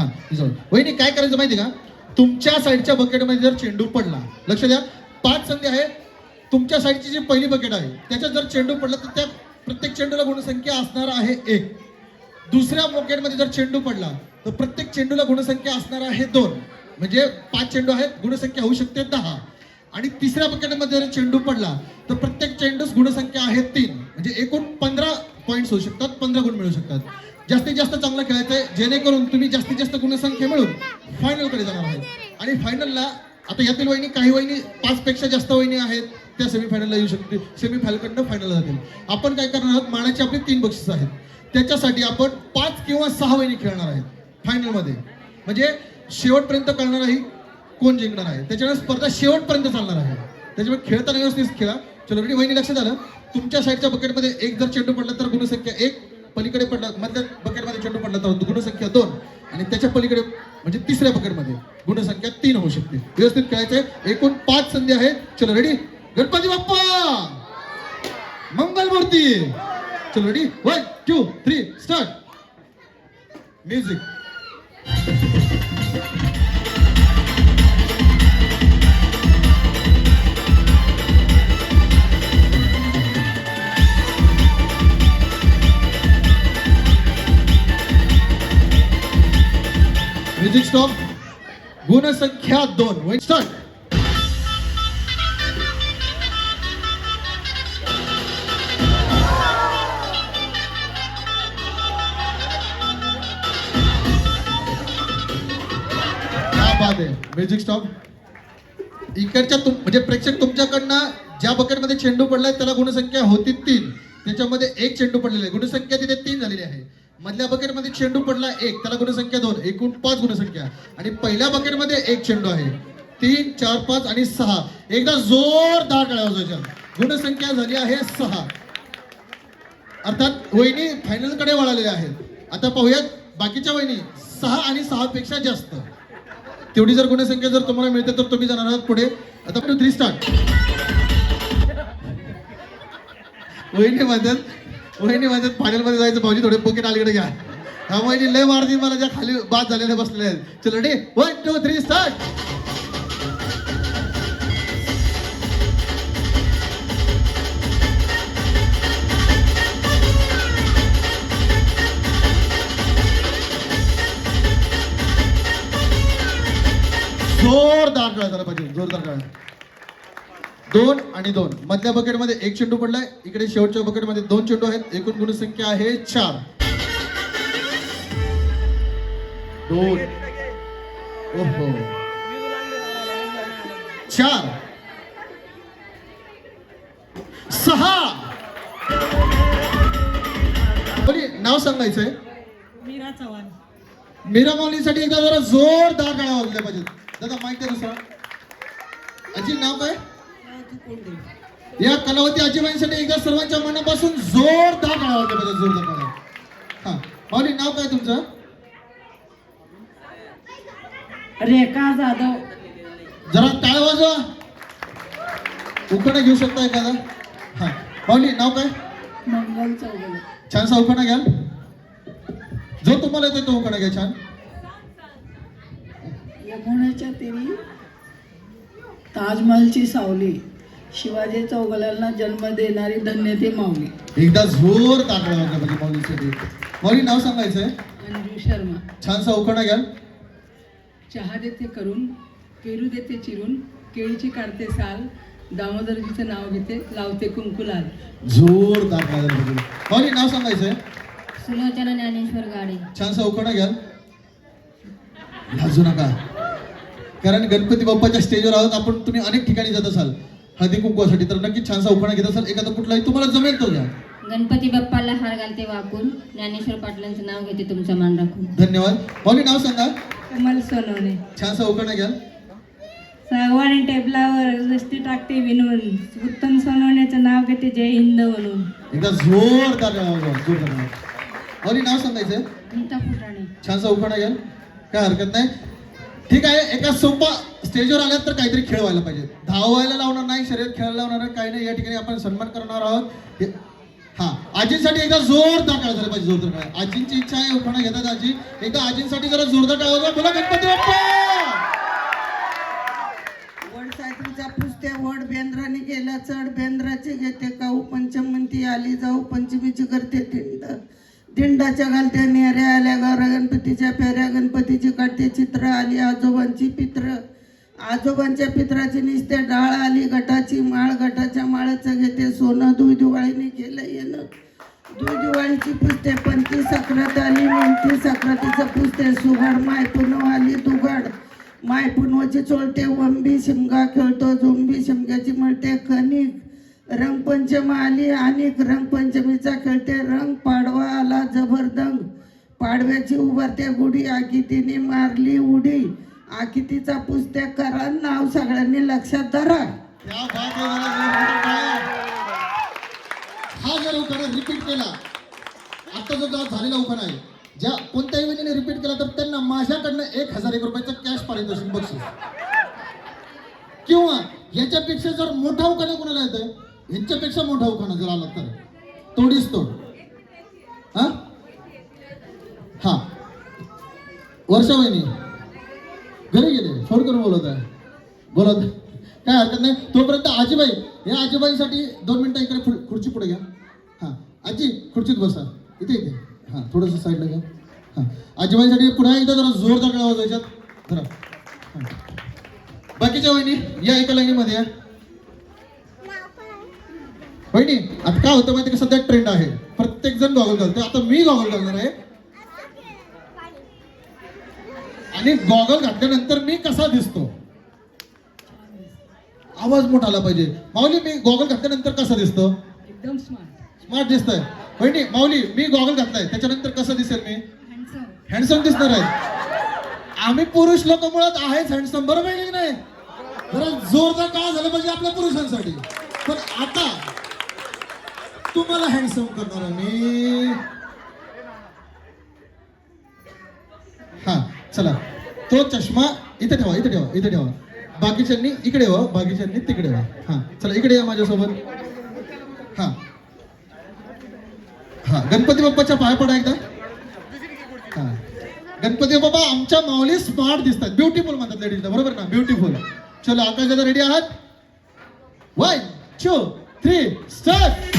हां वहिनी काय करायचं माहिती का? तुमच्या साईडच्या बकेटमध्ये जर चेंडू पडला लक्ष द्या पाच संधी आहेत. तुमच्या साईडची जी पहिली बकेट आहे त्याच्यात जर चेंडू पडला तर त्या प्रत्येक चेंडूला गुणसंख्या असणार आहे एक. दुसऱ्या बकेटमध्ये जर चेंडू पडला तर प्रत्येक चेंडूला गुणसंख्या असणार आहे दोन. म्हणजे पाच चेंडू आहेत गुणसंख्या होऊ शकते दहा. आणि तिसऱ्या बकेटमध्ये जर चेंडू पडला तर प्रत्येक चेंडूस गुणसंख्या आहे तीन. म्हणजे एकूण पंधरा पॉईंट्स होऊ शकतात पंधरा गुण मिळू शकतात. जास्तीत जास्त चांगलं खेळायचं आहे जेणेकरून तुम्ही जास्तीत जास्त गुणसंख्या मिळून फायनलकडे जाणार आहेत आणि फायनलला आता यातील वहिनी काही वहिनी पाच पेक्षा जास्त वहिनी आहेत त्या सेमीफायनलला येऊ शकतील. सेमीफायनलकडनं फायनलला जातील. आपण काय करणार आहोत मानाची आपली तीन बक्षीस आहेत. त्याच्यासाठी आपण पाच किंवा सहा वहिनी खेळणार आहेत फायनलमध्ये म्हणजे शेवटपर्यंत कळणार आहे कोण जिंकणार आहे? त्याच्यामुळे स्पर्धा शेवटपर्यंत चालणार आहे. त्याच्यामुळे खेळताना व्यवस्थित खेळा. चलो रेडी वहिनी लक्षात आलं? तुमच्या साईडच्या बकेटमध्ये एक जर चेंडू पडला तर गुणसंख्या एक पलीकडे पडला मधल्या बकेटमध्ये चेंडू पडला तर गुणसंख्या दोन. आणि त्याच्या पलीकडे म्हणजे तिसऱ्या बकेटमध्ये गुणसंख्या तीन होऊ शकते. व्यवस्थित खेळायचे एकूण पाच संधी आहेत. चलो रेडी गणपती बाप्पा! मंगलमूर्ती चलो ready one two three start music music stop गुणसंख्या दोन. वन स्टार्ट बात आहे. म्युझिक स्टॉप इकडच्या तुम म्हणजे प्रेक्षक तुमच्याकडनं ज्या बकेटमध्ये चेंडू पडलाय त्याला गुणसंख्या होती तीन. त्याच्यामध्ये एक चेंडू पडलेला आहे. गुणसंख्या तिथे तीन झालेली आहे. मधल्या बकेटमध्ये चेंडू पडला एक त्याला गुणसंख्या दोन एकूण पाच गुणसंख्या. आणि पहिल्या बकेटमध्ये एक चेंडू आहे. तीन चार पाच आणि सहा. एकदा जोरदार टाळ्या वाजवायच्या. गुणसंख्या झाली आहे सहा. अर्थात वहिनी फायनलकडे वळालेल्या आहेत. आता पाहूयात बाकीच्या वहिनी सहा आणि सहा पेक्षा जास्त. तेवढी जर गुणसंख्या जर तुम्हाला मिळते तर तुम्ही जाणार आहात पुढे. आता टू थ्री स्टार्ट वहिनी म्हणतात वहिनी म्हणतात फायनलमध्ये जायचं भाऊजी थोडे पोकेट अलीकडे घ्या. हा वहिनी लय मारती मला ज्या खाली बाद झालेल्या बसलेल्या आहेत. चलो ready one two three start जोरदार टाळ्या झाला पाहिजे जोरदार टाळ्या दोन आणि दोन. मधल्या बकेटमध्ये एक चेंडू पडलाय. इकडे शेवटच्या बकेटमध्ये दोन चेंडू आहेत. एकूण गुणसंख्या आहे चार. दोन. ओहो. चार. सहा. नाव सांगायचंय? मीरा चव्हाण. मीरा माऊलीसाठी एकदा जरा जोरदार टाळ्या वाजल्या पाहिजेत दादा माहिती आहे दुसरा अजी नाव काय? या कलावती आजीबाईंसाठी एकदा सर्वांच्या मनापासून जोरदार पाहिजेत जोरदार टाळ्या हा माऊली नाव काय तुमचं? रेखा जाधव. जरा टाळ्या वाजवा. उखाणा घेऊ शकता एखादा? हा माऊली नाव काय? मंगल चौगले छानसा उखाणा घ्याल. जो तुम्हाला येतो तो उखाणा घ्या छान. यमुनेच्या तिरी ताजमहलची सावली. शिवाजी चौगल्यांना जन्म देणारी धन्य ते माऊली. एकदा जोर टाळ्या वाजल्या पाहिजे माऊलीसाठी. माऊली नाव सांगायचंय? अंजू शर्मा. छानसा उखाणा घ्याल. चहा देते करून पेरू देते चिरून केळीची काढते साल दामोदरजीचं नाव घेते लावते कुंकुलाल. टाळ्या झाल्या पाहिजे माऊली नाव सांगायचंय? सुलोचना ज्ञानेश्वर गाडे. छानसा उखाणा घ्याल. लाजू नका. कारण गणपती बाप्पाच्या स्टेजवर आहोत आपण तुम्ही अनेक ठिकाणी जात असाल. हळदी कुंकवासाठी तर नक्की छानसा उखाणा घेत असाल. एखादा कुठलाही तुम्हाला जमेल तो घ्या. गणपती बाप्पाला हार घालते वाकून ज्ञानेश्वर पाटलांचं नाव घेते तुमचा मान राखून. धन्यवाद. माऊली नाव सांगा. कमल सोनवणे. छानसा उखाणा घ्याल सागवाणी टेबलावर रस्ती टाकते विनवून उत्तम सोनवण्याचं नाव घेते जय हिंद म्हणून. एकदा जोरदार जोरदार. माऊली नाव सांगायचंय नीता फुटाणे. छानसा उखाणा घ्याल काय हरकत नाही. ठीक आहे एका सोपा स्टेजवर आल्यात तर काहीतरी खेळ व्हायला पाहिजे. धावायला लावणार नाही शर्यत खेळायला लावणार नाही काही नाही. या ठिकाणी आपण सन्मान करणार आहोत. हा आजींसाठी एकदा जोरदार टाळ्या झाल्या पाहिजे जोरदार टाळ्या आजींची इच्छा आहे उखाणा घेतात आजी. एकदा आजींसाठी जरा जोरदार टाळ्या वाजवा. बोला गणपती बाप्पा! वड पुसते वड बेंद्राने गेला चढ बेंद्राचे घेते काऊ पंचमंती आली जाऊ पंचमीची करते थिंड दिंडाच्या घालते नेऱ्या आल्या गौरा गणपतीच्या फेऱ्या गणपतीची काढते चित्र आली आजोबांची पित्र. आजोबांच्या पित्राची निसते डाळ आली गटाची माळ गटाच्या माळाचं घेते सोनं दुई दिवाळीने केलं येणं. दुई दिवाळीची पुसते पंची सक्रत आली नेमती सक्रतीचं पुसते सुगाड माय पुनव आली दुगाड. माय पुनवाची चोळते वंबी शिमगा खेळतो झुंबी शिमग्याची म्हणते कणिक रंगपंचम आली आणि रंगपंचमीचा खेळते रंग पाडवा आला जबरदंग. पाडव्याची उभारते गुढी आकितीने मारली उडी. आकितीचा पुस्तक करा नाव सगळ्यांनी लक्षात धरा. क्या बात आहे हा जर उखाणा रिपीट केला आता जो गाव झालेला उखाणा आहे ज्या कोणत्याही वेळेने रिपीट केला तर त्यांना माझ्याकडनं एक हजार एक रुपयाचं कॅश पारितोषिक बक्षीस. किंवा याच्यापेक्षा जर मोठा उखाणा कोणाला येतोय ह्याच्यापेक्षा मोठा उखाणा जर आला तर. तोडीस तोड. हा? हा. वर्षा वहिनी. घरी गेले. फोन करून बोलत आहे बोलत काय हरकत नाही. तोपर्यंत आजीबाई या आजीबाईसाठी दोन मिनटं इकडे खुर्ची पुढे घ्या. हां. आजी खुर्चीत बसा. इथे इथे. हां थोडंसं साईडला घ्या. हां. आजीबाईसाठी पुन्हा एकदा जरा जोरदार आवाज वाजवायच्यात. धरा. हां. बाकीच्या वहिनी या एका लाईनीमध्ये या. वहिनी आता काय होतं माहिती का? सध्या ट्रेंड आहे. प्रत्येक जण गॉगल घालतो आता मी गॉगल घालणार आहे. आणि गॉगल घातल्यानंतर मी कसा दिसतो? आवाज मोठा आला पाहिजे. माऊली मी गॉगल घातल्यानंतर कसा दिसतो? एकदम स्मार्ट स्मार्ट दिसतोय. वहिनी माऊली मी गॉगल घातलाय. त्याच्यानंतर कसं दिसेल मी? हँडसम दिसणार आहे. आम्ही पुरुष लोक मुळात आहेच हँडसम बरोबर आहे की नाही? जरा जोरदार काय झालं पाहिजे आपल्या पुरुषांसाठी. पण आता तुम्हाला हँडसम करणार आहे मी. हा. चला तो चष्मा इथे ठेवा इथे ठेवा इथे ठेवा. बाकीच्यांनी इकडे व्हा बाकीच्यांनी तिकडे व्हा हां चला इकडे या माझ्यासोबत. हां. हां गणपती बाप्पाच्या पाय पडा एकदा. हां. गणपती बाप्पा आमच्या माऊली स्मार्ट दिसतात. ब्युटिफुल म्हणतात लेडीजला बरोबर ना ब्युटिफुल चलो आकाश दादा रेडी आहात? वन टू थ्री स्टार्ट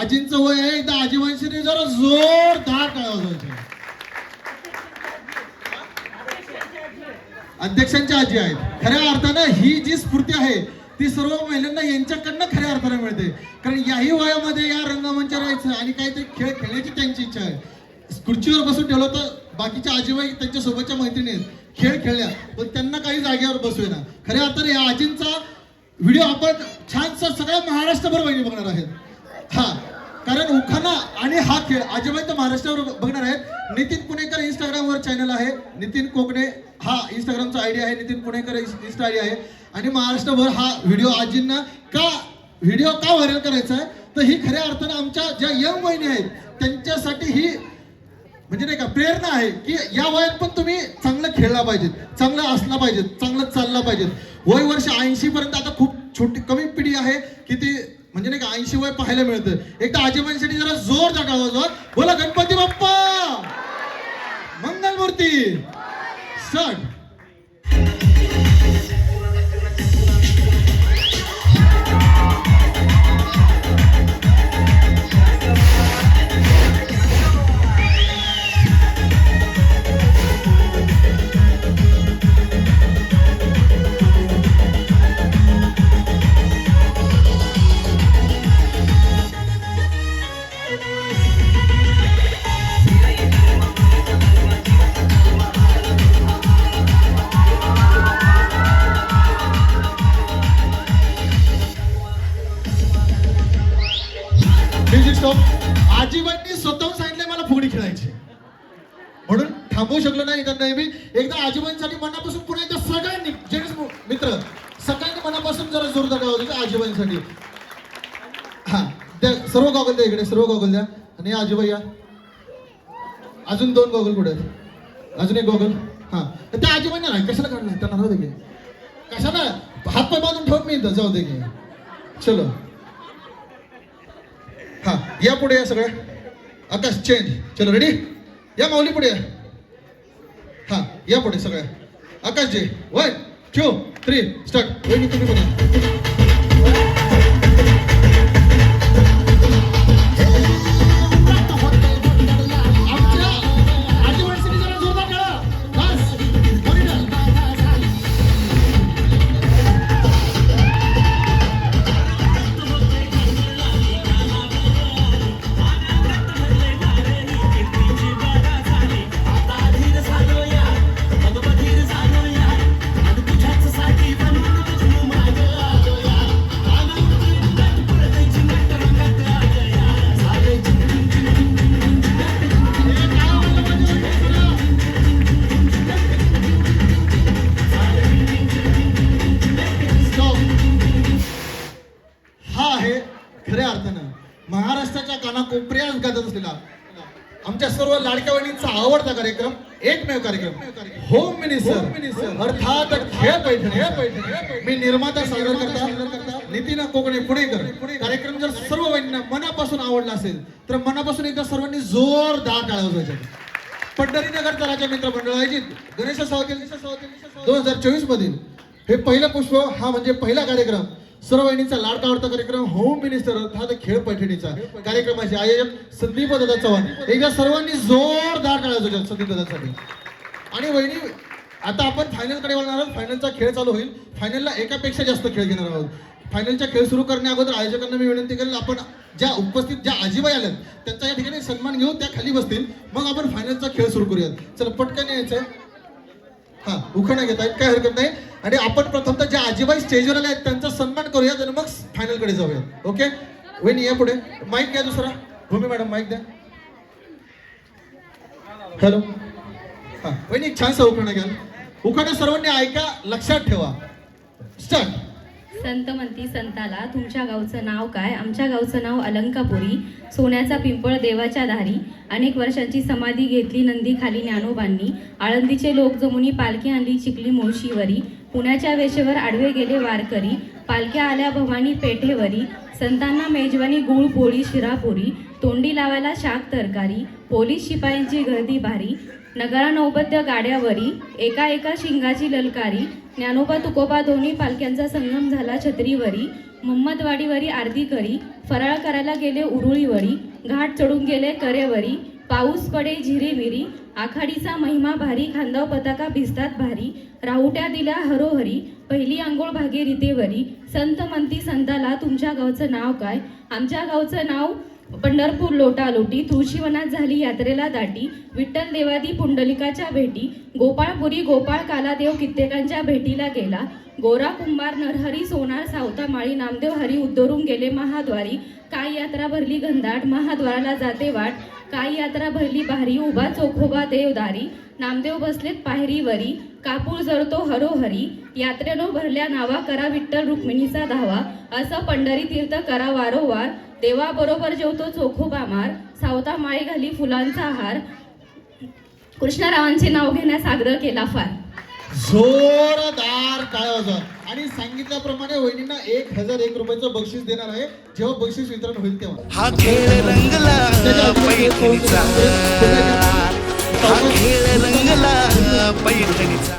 आजींचं वय आहे एकदा आजी जरा जोरदार काय वाजवायचं अध्यक्षांच्या आजी आहेत. खऱ्या अर्थानं ही जी स्फूर्ती आहे ती सर्व महिलांना यांच्याकडनं खऱ्या अर्थानं मिळते. कारण याही वयामध्ये या रंगमंचावर यायचं आणि काहीतरी खेळ खेळण्याची त्यांची इच्छा आहे. खुर्चीवर बसून ठेवलं तर बाकीच्या आजीबाई त्यांच्या सोबतच्या मैत्रिणी आहेत. खेळ खेळल्या पण त्यांना काही जागेवर बसवेना. खऱ्या अर्थानं या आजींचा व्हिडिओ आपण छानसा सगळ्या महाराष्ट्रभर वहिनी बघणार आहेत. हा. कारण उखाणा आणि हा खेळ आजीबाई तर महाराष्ट्रावर बघणार आहेत. नितीन पुणेकर इंस्टाग्रामवर चॅनल आहे. नितीन कोकणे हा इंस्टाग्रामचा आयडी आहे. नितीन पुणेकर इंस्टा आयडी आहे. आणि महाराष्ट्रभर हा व्हिडिओ आजींना का व्हिडिओ का व्हायरल करायचा आहे? तर ही खऱ्या अर्थानं आमच्या ज्या यंग वहिनी आहेत त्यांच्यासाठी ही म्हणजे नाही का प्रेरणा आहे की या वयात पण तुम्ही चांगलं खेळला पाहिजेत. चांगलं असला पाहिजेत. चांगलं चालला पाहिजेत. वय वर्ष ऐंशी पर्यंत आता खूप छोटी कमी पिढी आहे की ती म्हणजे नाही का ऐंशी वय पाहायला मिळतं. एकदा आजीबाईंसाठी जरा जोर जागा वाजवा बोला गणपती बाप्पा! मंगलमूर्ती! सट एकदा आजीबाईंसाठी मनापासून पुन्हा एकदा सगळ्यांनी जेंट्स मित्र सगळ्यांनी मनापासून जरा जोरदार गाव होते आजीबाईंसाठी हा त्या सर्व गॉगल द्या इकडे सर्व गॉगल द्या. आणि या आजीबाई या. अजून दोन गॉगल पुढे. अजून एक गॉगल हा त्या आजीबाईंना नाही कशाला काढलं त्यांना राहू दे की. कशाला? हात पाय बांधून ठेवून मी इथं जाऊ दे की. चलो. हा या पुढे या सगळ्या. आकाश चेंज चलो रेडी या माऊली पुढे या. हा या पुढे सगळ्या. Akashji one two three start वेगळी तुम्ही बघा. सर्व लाडक्या बहिणींचा आवडता कार्यक्रम एकमेव कार्यक्रम होम मिनिस्टर अर्थात खेळ पैठणी. मी निर्माता सादर करता नितीन कोकणे पुणेकर कार्यक्रम जर सर्व बहिणींना मनापासून आवडला असेल तर मनापासून एकदा सर्वांनी जोरदार टाळ्या वाजवायच्या पंढरीनगरचा राजा मित्र मंडळ आयोजित गणेश दोन हजार चोवीस मधील हे पहिलं पुष्प हा म्हणजे पहिला कार्यक्रम. सर्व बहिणींचा लाडका आवडता कार्यक्रम होम मिनिस्टर अर्थात खेळ पैठणीचा. कार्यक्रमाचे आयोजक संदीप दादा चव्हाण. एकदा सर्वांनी जोरदार टाळ्या वाजवायच्या संदीप दादासाठी आणि वहिनी आता आपण फायनलकडे वळणार आहोत. फायनलचा खेळ चालू होईल. फायनलला एकापेक्षा जास्त खेळ घेणार आहोत. फायनलचा खेळ सुरू करण्या अगोदर आयोजकांना मी विनंती करेल आपण ज्या उपस्थित ज्या आजीबाई आल्यात त्यांचा या ठिकाणी सन्मान घेऊन त्या खाली बसतील. मग आपण फायनलचा खेळ सुरू करूयात. चला पटकन यायचं. हा उखाणा घेत आहेत काय हरकत नाही. आणि आपण प्रथमतः ज्या आजीबाई स्टेजवर आल्या आहेत त्यांचा सन्मान करूयात आणि मग फायनलकडे जाऊयात. ओके वहिनी या पुढे. माईक घ्या दुसरा. भूमी मॅडम माईक द्या. हॅलो हा वहिनी एक छानसा उखाणा घ्याल उखाणा सर्वांनी ऐका लक्षात ठेवा. स्टार्ट संत म्हणती संताला तुमच्या गावचं नाव काय? आमच्या गावचं नाव अलंकापुरी सोन्याचा पिंपळ देवाच्या दारी अनेक वर्षांची समाधी घेतली नंदी खाली ज्ञानोबांनी. आळंदीचे लोक जमुनी पालखी आणली चिखली मोशीवरी पुण्याच्या वेशेवर आडवे गेले वारकरी पालख्या आल्या भवानी पेठेवरी संतांना मेजवानी गुळ पोळी शिरापुरी तोंडी लावायला शाक तरकारी पोलीस शिपायांची गर्दी भारी नगरा नौबद्य गाड्यावरी एका एका शिंगाची ललकारी ज्ञानोबा तुकोबा दोन्ही पालख्यांचा संगम झाला छत्रीवरी मोहम्मदवाडीवरी आरती करी फराळ करायला गेले उरुळीवरी घाट चढून गेले करेवरी पाऊस पडे झिरीविरी आखाडीचा महिमा भारी खांदाव पताका भिजतात भारी राहुट्या दिल्या हरोहरी पहिली आंघोळ भागे रितेवरी संत मंती संताला तुमच्या गावचं नाव काय? आमच्या गावचं नाव पंढरपूर लोटालोटी तुळशीवनात झाली यात्रेला दाटी विठ्ठल देवादी पुंडलिकाच्या भेटी गोपाळपुरी गोपाळ कालादेव कित्येकांच्या भेटीला गेला गोरा कुंभार नरहरी सोनार सावता माळी नामदेव हरी उद्धरून गेले महाद्वारी काय यात्रा भरली घनदाट महाद्वाराला जाते वाट काय यात्रा भरली भारी उभा चोखोबा देवदारी. नामदेव बसलेत पायरीवरी. कापूर जळतो हरोहरी. यात्रेनो भरल्या नावा करा विठ्ठल रुक्मिणीचा धावा. असं पंढरी तीर्थ करा वारंवार. देवाबरोबर जेवतो चोखोबा मार. सावता माळी घाली फुलांचा हार. कृष्णरावांचे नाव घेण्यास आग्रह केला फार. जोरदार टाळ्या आणि सांगितल्याप्रमाणे वहिनींना एक हजार एक रुपयाचं बक्षीस देणार आहे. जेव्हा बक्षीस वितरण होईल तेव्हा. हा खेळ रंगला पैठणीचा. हा खेळ रंगला पैठणीचा.